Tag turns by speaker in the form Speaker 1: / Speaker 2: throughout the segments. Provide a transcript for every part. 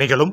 Speaker 1: நிகழும்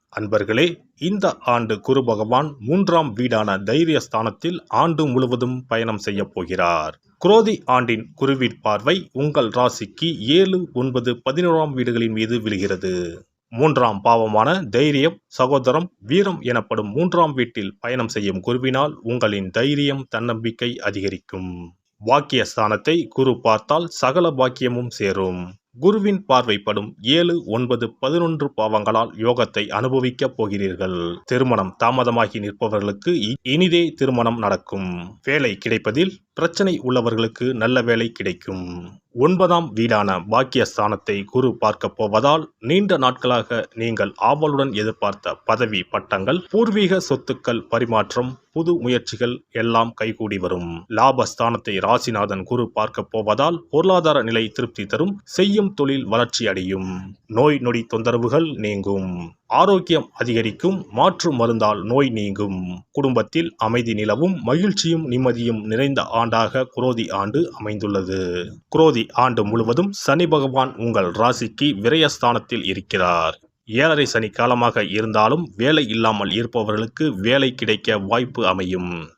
Speaker 1: அன்பர்களே இந்த ஆண்டு குரு பகவான் மூன்றாம் வீடான தைரிய ஸ்தானத்தில் ஆண்டு முழுவதும் பயணம் செய்ய போகிறார். குரோதி ஆண்டின் குருவின் பார்வை உங்கள் ராசிக்கு ஏழு ஒன்பது பதினோராம் வீடுகளின் மீது விழுகிறது. மூன்றாம் பாவமான தைரியம் சகோதரம் வீரம் எனப்படும் மூன்றாம் வீட்டில் பயணம் செய்யும் குருவினால் உங்களின் தைரியம் தன்னம்பிக்கை அதிகரிக்கும். பாக்கிய ஸ்தானத்தை குரு பார்த்தால் சகல பாக்கியமும் சேரும். குருவின் பார்வைப்படும் ஏழு ஒன்பது பதினொன்று பாவங்களால் யோகத்தை அனுபவிக்கப் போகிறீர்கள். திருமணம் தாமதமாகி நிற்பவர்களுக்கு இனிதே திருமணம் நடக்கும். வேலை கிடைப்பதில் பிரச்சனை உள்ளவர்களுக்கு நல்ல வேலை கிடைக்கும். ஒன்பதாம் வீடான பாக்கியஸ்தானத்தை குரு பார்க்க போவதால் நீண்ட நாட்களாக நீங்கள் ஆவலுடன் எதிர்பார்த்த பதவி பட்டங்கள் பூர்வீக சொத்துக்கள் பரிமாற்றம் புது முயற்சிகள் எல்லாம் கைகூடி வரும். லாபஸ்தானத்தை ராசிநாதன் குரு பார்க்க போவதால் பொருளாதார நிலை திருப்தி தரும் செய்யும் தொழில் வளர்ச்சி அடையும். நோய் நொடி தொந்தரவுகள் நீங்கும். ஆரோக்கியம் அதிகரிக்கும் மாற்று மருந்தால் நோய் நீங்கும். குடும்பத்தில் அமைதி நிலவும் மகிழ்ச்சியும் நிம்மதியும் நிறைந்த ஆண்டாக குரோதி ஆண்டு அமைந்துள்ளது. குரோதி ஆண்டு முழுவதும் சனி பகவான் உங்கள் ராசிக்கு விரயஸ்தானத்தில் இருக்கிறார். ஏழரை சனி காலமாக இருந்தாலும் வேலை இல்லாமல் இருப்பவர்களுக்கு வேலை கிடைக்க வாய்ப்பு அமையும்.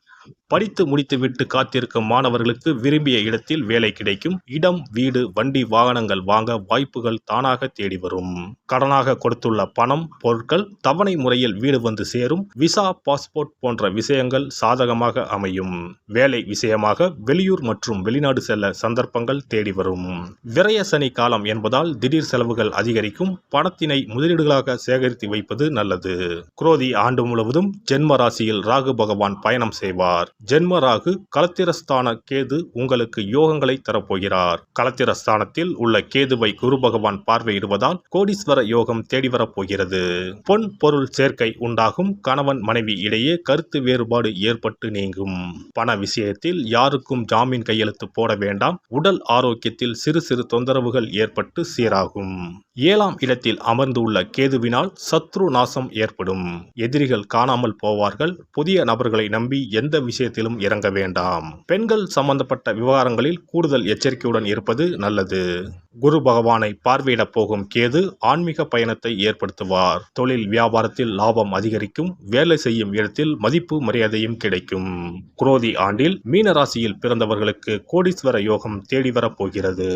Speaker 1: படித்து முடித்துவிட்டு காத்திருக்கும் மாணவர்களுக்கு விரும்பிய இடத்தில் வேலை கிடைக்கும். இடம் வீடு வண்டி வாகனங்கள் வாங்க வாய்ப்புகள் தானாக தேடி வரும். கடனாக கொடுத்துள்ள பணம் பொருட்கள் தவணை முறையில் வீடு வந்து சேரும். விசா பாஸ்போர்ட் போன்ற விஷயங்கள் சாதகமாக அமையும். வேலை விஷயமாக வெளியூர் மற்றும் வெளிநாடு செல்ல சந்தர்ப்பங்கள் தேடி வரும். விரய சனி காலம் என்பதால் திடீர் செலவுகள் அதிகரிக்கும். பணத்தினை முதலீடுகளாக சேகரித்து வைப்பது நல்லது. குரோதி ஆண்டு முழுவதும் ஜென்ம ராசியில் ராகு பகவான் பயணம் செய்வார். ஜென்ம ராகு களத்திரஸ்தான கேது உங்களுக்கு யோகங்களை தரப்போகிறார். களத்திரஸ்தானத்தில் உள்ள கேதுவை குரு பகவான் பார்வையிடுவதால் கோடீஸ்வர யோகம் தேடி வரப்போகிறது. பொன் பொருள் சேர்க்கை உண்டாகும். கணவன் மனைவி இடையே கருத்து வேறுபாடு ஏற்பட்டு நீங்கும். பண விஷயத்தில் யாருக்கும் ஜாமீன் கையெழுத்து போட வேண்டாம். உடல் ஆரோக்கியத்தில் சிறு சிறு தொந்தரவுகள் ஏற்பட்டு சீராகும். ஏழாம் இடத்தில் அமர்ந்துள்ள கேதுவினால் சத்ரு நாசம் ஏற்படும். எதிரிகள் காணாமல் போவார்கள். புதிய நபர்களை நம்பி எந்த விஷயத்திலும் இறங்க வேண்டாம். பெண்கள் சம்பந்தப்பட்ட விவகாரங்களில் கூடுதல் எச்சரிக்கையுடன் இருப்பது நல்லது. குரு பகவானை பார்வையிடப் போகும் கேது ஆன்மீக பயணத்தை ஏற்படுத்துவார். தொழில் வியாபாரத்தில் லாபம் அதிகரிக்கும் வேலை செய்யும் இடத்தில் மதிப்பு மரியாதையும் கிடைக்கும். குரோதி ஆண்டில் மீனராசியில் பிறந்தவர்களுக்கு கோடீஸ்வர யோகம் தேடி வரப்போகிறது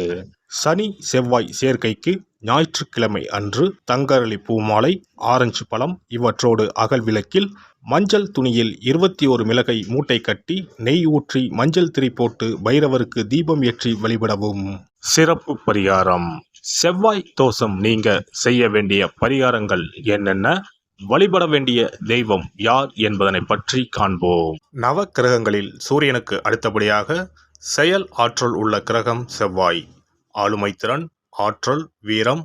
Speaker 1: சனி செவ்வாய் சேர்க்கைக்கு ஞாயிற்றுக்கிழமை அன்று தங்கரளி பூமாலை ஆரஞ்சு பழம் இவற்றோடு அகல் விளக்கில் மஞ்சள் துணியில் இருபத்தி ஒரு மிளகை மூட்டை கட்டி நெய் ஊற்றி மஞ்சள் திரி போட்டு பைரவருக்கு தீபம் ஏற்றி வழிபடவும். சிறப்பு பரிகாரம். செவ்வாய் தோஷம் நீங்க செய்ய வேண்டிய பரிகாரங்கள் என்னென்ன? வழிபட வேண்டிய தெய்வம் யார் என்பதனை பற்றி காண்போம். நவ கிரகங்களில் சூரியனுக்கு அடுத்தபடியாக செயல் ஆற்றல் உள்ள கிரகம் செவ்வாய். ஆளுமை திறன் ஆற்றல் வீரம்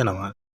Speaker 1: যায় না আমার